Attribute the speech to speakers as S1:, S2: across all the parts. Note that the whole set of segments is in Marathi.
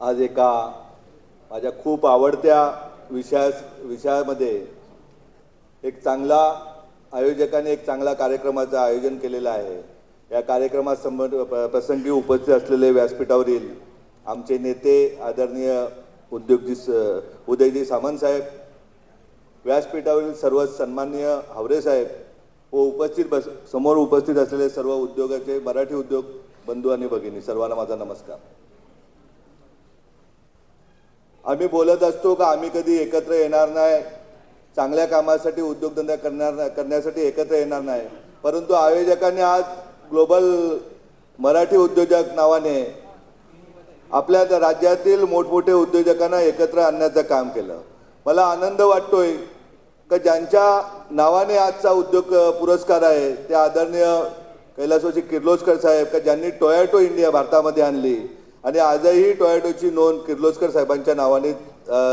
S1: आज एका माझ्या खूप आवडत्या विषया विषयामध्ये एक चांगला आयोजकाने एक चांगला कार्यक्रमाचं आयोजन केलेलं आहे. या कार्यक्रमात संबंध प्रसंगी उपस्थित असलेले व्यासपीठावरील आमचे नेते आदरणीय उद्योगजी स- उदयजी सामंत साहेब व्यासपीठावरील सर्व सन्माननीय हावरे साहेब व उपस्थित बस समोर उपस्थित असलेले सर्व उद्योगाचे मराठी उद्योग बंधू आणि भगिनी सर्वांना माझा नमस्कार. आम्ही बोलत असतो का आम्ही कधी एकत्र येणार नाही? चांगल्या कामासाठी उद्योगधंदा करणार नाही करण्यासाठी एकत्र येणार नाही. परंतु आयोजकांनी आज ग्लोबल मराठी उद्योजक नावाने आपल्या राज्यातील मोठमोठे उद्योजकांना एकत्र आणण्याचं काम केलं. मला आनंद वाटतोय का ज्यांच्या नावाने आजचा उद्योग पुरस्कार आहे ते आदरणीय कैलासवासी किर्लोस्कर साहेब का ज्यांनी टोयॅटो इंडिया भारतामध्ये आणली आणि आजही टोयॅटोची नोंद किर्लोस्कर साहेबांच्या नावाने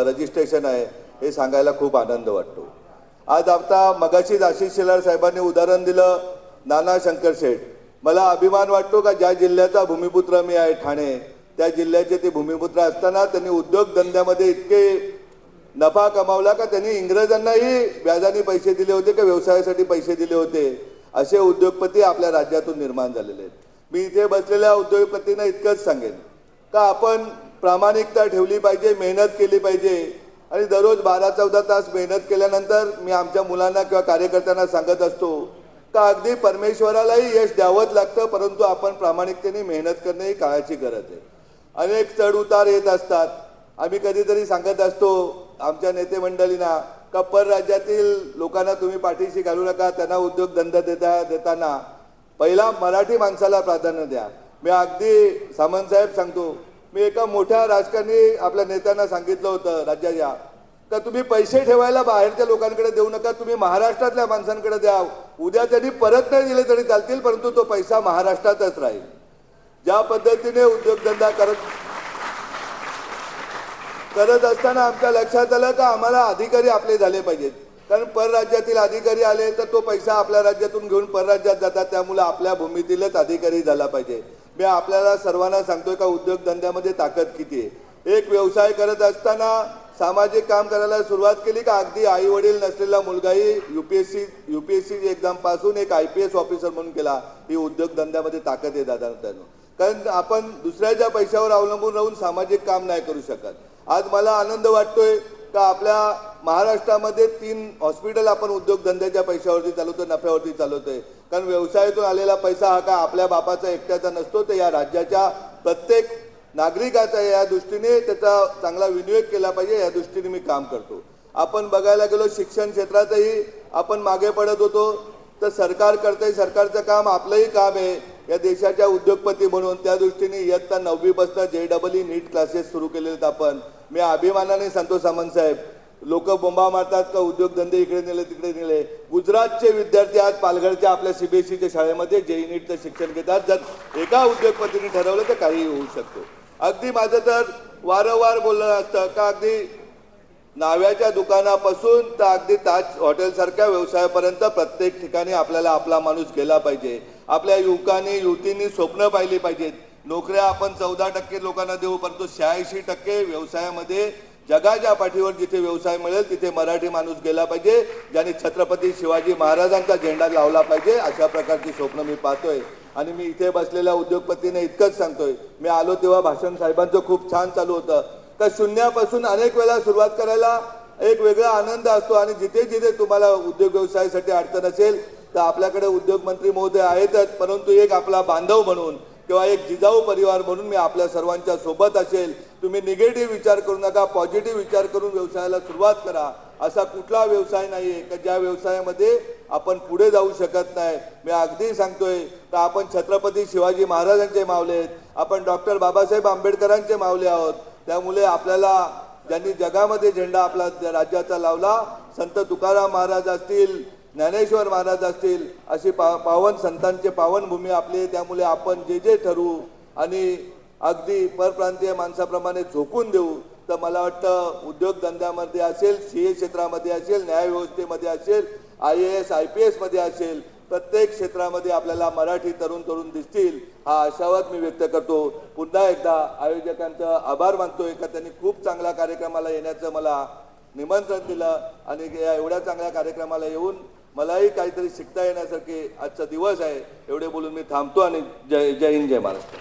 S1: रजिस्ट्रेशन आहे हे सांगायला खूप आनंद वाटतो. आज आता मगाशीच आशिष शेलार साहेबांनी उदाहरण दिलं नाना शंकर शेठ. मला अभिमान वाटतो का ज्या जिल्ह्याचा भूमिपुत्र मी आहे ठाणे त्या जिल्ह्याचे ते भूमिपुत्र असताना त्यांनी उद्योगधंद्यामध्ये इतके नफा कमावला का त्यांनी इंग्रजांनाही व्याजाने पैसे दिले होते का व्यवसायासाठी पैसे दिले होते? असे उद्योगपती आपल्या राज्यातून निर्माण झालेले आहेत. मी इथे बसलेल्या उद्योगपतींना इतकंच सांगेन. का आपण प्रामाणिकता ठेवली पाहिजे मेहनत केली पाहिजे? आणि दररोज बारा चौदा तास मेहनत केल्यानंतर मी आमच्या मुलांना किंवा कार्यकर्त्यांना सांगत असतो का अगदी परमेश्वरालाही यश द्यावंच लागतं परंतु आपण प्रामाणिकतेने मेहनत करणे ही काळाची गरज आहे. अनेक चढउतार येत असतात. आम्ही कधीतरी सांगत असतो आमच्या नेते मंडळींना का परराज्यातील लोकांना तुम्ही पाठीशी घालू नका त्यांना उद्योगधंदा देता देताना पहिला मराठी माणसाला प्राधान्य द्या. मी अगदी सामंतसाहेब सांगतो मी एका मोठ्या राजकारणी आपल्या नेत्यांना सांगितलं होतं राज्याच्या तर तुम्ही पैसे ठेवायला बाहेरच्या लोकांकडे देऊ नका तुम्ही महाराष्ट्रातल्या माणसांकडे द्या उद्या त्यांनी परत नाही दिले तरी चालतील परंतु तो पैसा महाराष्ट्रातच राहील. ज्या पद्धतीने उद्योगधंदा करत करत असताना आमच्या लक्षात आलं का आम्हाला अधिकारी आपले झाले पाहिजेत. कारण परराज्यातील अधिकारी आले तर तो पैसा आपल्या राज्यातून घेऊन परराज्यात जातात त्यामुळे आपल्या भूमीतीलच अधिकारी झाला पाहिजे. मी आपल्याला सर्वांना सांगतोय का उद्योगधंद्यामध्ये ताकद किती आहे? एक व्यवसाय करत असताना सामाजिक काम करायला सुरुवात केली का? अगदी आई वडील नसलेला मुलगाही युपीएससी युपीएससी एक्झामपासून एक आय पी एस ऑफिसर म्हणून केला. ही उद्योगधंद्यामध्ये ताकद आहे दादा त्यानं कारण आपण दुसऱ्याच्या पैशावर अवलंबून राहून सामाजिक काम नाही करू शकत. आज मला आनंद वाटतोय का आपल्या महाराष्ट्रामध्ये तीन हॉस्पिटल आपण उद्योगधंद्याच्या पैशावरती चालवतोय नफ्यावरती चालवतोय. कारण व्यवसायातून आलेला पैसा हा का आपल्या बापाचा एकट्याचा नसतो तर या राज्याच्या प्रत्येक नागरिकाचा या दृष्टीने त्याचा चांगला विनियोग केला पाहिजे या दृष्टीने मी काम करतो. आपण बघायला गेलो शिक्षण क्षेत्रातही आपण मागे पडत होतो तर सरकार करतंय सरकारचं काम आपलंही काम आहे. या देशाच्या उद्योगपती म्हणून त्या दृष्टीने इयत्ता नववीपासून जे डबल ई नीट क्लासेस सुरू केलेले आहेत आपण. मी अभिमानाने सांगतो सामंत साहेब लोक बोंबा मारतात का उद्योगधंदे इकडे नेले तिकडे नेले? गुजरातचे विद्यार्थी आज पालघरच्या आपल्या सीबीएसईच्या शाळेमध्ये जेई नीटचं शिक्षण घेतात. जर एका उद्योगपतीने ठरवलं तर काहीही होऊ शकतो. अगदी माझं तर वारंवार बोलणं असतं का अगदी नाव्याच्या दुकानापासून तर अगदी ताज हॉटेलसारख्या व्यवसायापर्यंत प्रत्येक ठिकाणी आपल्याला आपला माणूस गेला पाहिजे. आपल्या युवकांनी युवतींनी स्वप्न पाहिली पाहिजेत. नोकऱ्या आपण चौदा टक्के लोकांना देऊ परंतु शहाऐंशी टक्के व्यवसायामध्ये जगाच्या पाठीवर जिथे व्यवसाय मिळेल तिथे मराठी माणूस गेला पाहिजे ज्यांनी छत्रपती शिवाजी महाराजांचा झेंडा लावला पाहिजे अशा प्रकारची स्वप्न मी पाहतोय. आणि मी इथे बसलेल्या उद्योगपतीने इतकंच सांगतोय. मी आलो तेव्हा भाषण साहेबांचं खूप छान चालू होतं. का शून्यापासून अनेक वेळा सुरुवात करायला एक वेगळा आनंद असतो आणि जिथे जिथे तुम्हाला उद्योग व्यवसायासाठी अडचण असेल तर आपल्याकडे उद्योग मंत्री महोदय आहेतच परंतु एक आपला बांधव म्हणून किंवा एक जिजाऊ परिवार म्हणून मी आपल्या सर्वांच्या सोबत असेल तुम्ही निगेटिव्ह विचार करू नका पॉझिटिव्ह विचार करून व्यवसायाला सुरुवात करा. असा कुठला व्यवसाय नाही आहे का ज्या व्यवसायामध्ये आपण पुढे जाऊ शकत नाही. मी अगदी सांगतोय का आपण छत्रपती शिवाजी महाराजांचे मावले आहेत. आपण डॉक्टर बाबासाहेब आंबेडकरांचे मावले आहोत. त्यामुळे आपल्याला ज्यांनी जगामध्ये झेंडा आपला राज्याचा लावला संत तुकाराम महाराज असतील ज्ञानेश्वर महाराज असतील अशी पा पावन संतांचे पावनभूमी आपली आहे. त्यामुळे आपण जे जे ठरवू आणि अगदी परप्रांतीय माणसाप्रमाणे झोकून देऊ. तर मला वाटतं उद्योगधंद्यामध्ये असेल सी ए क्षेत्रामध्ये असेल न्यायव्यवस्थेमध्ये असेल I A S I P एसमध्ये असेल प्रत्येक क्षेत्रामध्ये आपल्याला मराठी तरुण तरुण दिसतील हा आशावाद मी व्यक्त करतो. पुन्हा एकदा आयोजकांचा आभार मानतोय का त्यांनी खूप चांगल्या कार्यक्रमाला येण्याचं मला निमंत्रण दिलं आणि या एवढ्या चांगल्या कार्यक्रमाला येऊन मलाही काहीतरी शिकता येण्यासारखे आजचा दिवस आहे. एवढे बोलून मी थांबतो आणि जय जय हिंद जय महाराष्ट्र.